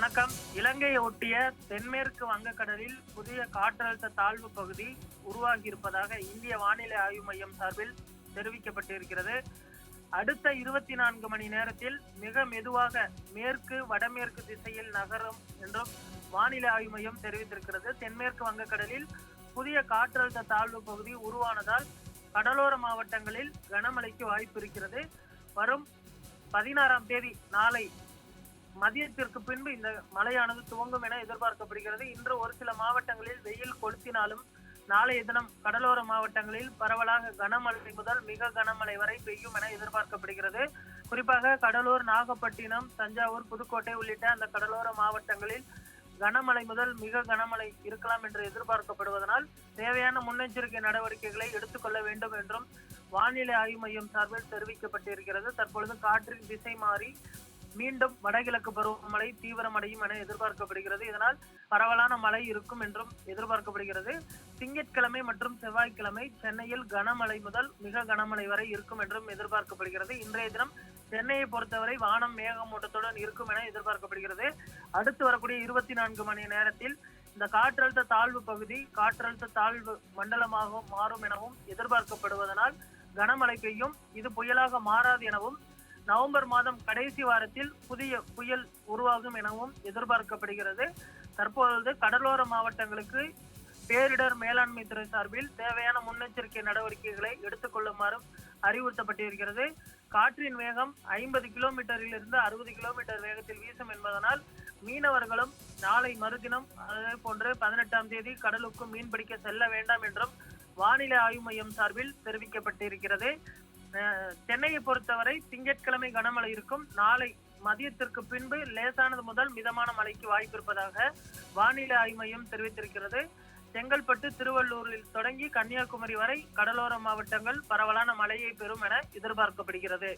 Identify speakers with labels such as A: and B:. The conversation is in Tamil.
A: வணக்கம் இலங்கையை ஒட்டிய தென்மேற்கு வங்கக்கடலில் புதிய காற்றழுத்த தாழ்வு பகுதி உருவாகி இருப்பதாக இந்திய வானிலை ஆய்வு மையம் சார்பில் தெரிவிக்கப்பட்டிருக்கிறது அடுத்த இருபத்தி நான்கு மணி நேரத்தில் மிக மெதுவாக மேற்கு வடமேற்கு திசையில் நகரும் என்றும் வானிலை ஆய்வு மையம் தெரிவித்திருக்கிறது தென்மேற்கு வங்கக்கடலில் புதிய காற்றழுத்த தாழ்வு பகுதி உருவானதால் கடலோர மாவட்டங்களில் கனமழைக்கு வாய்ப்பு இருக்கிறது வரும் பதினாறாம் தேதி நாளை மதியத்திற்கு பின்பு இந்த மழையானது துவங்கும் என எதிர்பார்க்கப்படுகிறது இன்று ஒரு சில மாவட்டங்களில் வெயில் கொளுத்தினாலும் நாளைய தினம் கடலோர மாவட்டங்களில் பரவலாக கனமழை முதல் மிக கனமழை வரை பெய்யும் என எதிர்பார்க்கப்படுகிறது குறிப்பாக கடலூர் நாகப்பட்டினம் தஞ்சாவூர் புதுக்கோட்டை உள்ளிட்ட அந்த கடலோர மாவட்டங்களில் கனமழை முதல் மிக கனமழை இருக்கலாம் என்று எதிர்பார்க்கப்படுவதனால் தேவையான முன்னெச்சரிக்கை நடவடிக்கைகளை எடுத்துக்கொள்ள வேண்டும் என்றும் வானிலை ஆய்வு மையம் சார்பில் தெரிவிக்கப்பட்டிருக்கிறது தற்பொழுது காற்றின் திசை மாறி மீண்டும் வடகிழக்கு பருவமழை தீவிரமடையும் என எதிர்பார்க்கப்படுகிறது இதனால் பரவலான மழை இருக்கும் என்றும் எதிர்பார்க்கப்படுகிறது திங்கட்கிழமை மற்றும் செவ்வாய்க்கிழமை சென்னையில் கனமழை முதல் மிக கனமழை வரை இருக்கும் என்றும் எதிர்பார்க்கப்படுகிறது இன்றைய தினம் சென்னையை பொறுத்தவரை வானம் மேகமூட்டத்துடன் இருக்கும் என எதிர்பார்க்கப்படுகிறது அடுத்து வரக்கூடிய இருபத்தி நான்கு மணி நேரத்தில் இந்த காற்றழுத்த தாழ்வு பகுதி காற்றழுத்த தாழ்வு மண்டலமாக மாறும் எனவும் எதிர்பார்க்கப்படுவதனால் கனமழை பெய்யும் இது புயலாக மாறாது எனவும் நவம்பர் மாதம் கடைசி வாரத்தில் புதிய புயல் உருவாகும் எனவும் எதிர்பார்க்கப்படுகிறது தற்போது கடலோர மாவட்டங்களுக்கு பேரிடர் மேலாண்மை துறை சார்பில் தேவையான முன்னெச்சரிக்கை நடவடிக்கைகளை எடுத்துக்கொள்ளுமாறும் அறிவுறுத்தப்பட்டிருக்கிறது காற்றின் வேகம் ஐம்பது கிலோமீட்டரில் இருந்து அறுபது கிலோமீட்டர் வேகத்தில் வீசும் என்பதனால் மீனவர்களும் நாளை மறுதினம் அதே போன்று பதினெட்டாம் தேதி கடலுக்கும் மீன்பிடிக்க செல்ல வேண்டாம் என்றும் வானிலை ஆய்வு மையம் சார்பில் தெரிவிக்கப்பட்டிருக்கிறது சென்னையை பொறுத்தவரை திங்கட்கிழமை கனமழை இருக்கும் நாளை மதியத்திற்கு பின்பு லேசானது முதல் மிதமான மழைக்கு வாய்ப்பு இருப்பதாக வானிலை ஆய்வு மையம் தெரிவித்திருக்கிறது செங்கல்பட்டு திருவள்ளூரில் தொடங்கி கன்னியாகுமரி வரை கடலோர மாவட்டங்கள் பரவலான மழையை பெறும் என எதிர்பார்க்கப்படுகிறது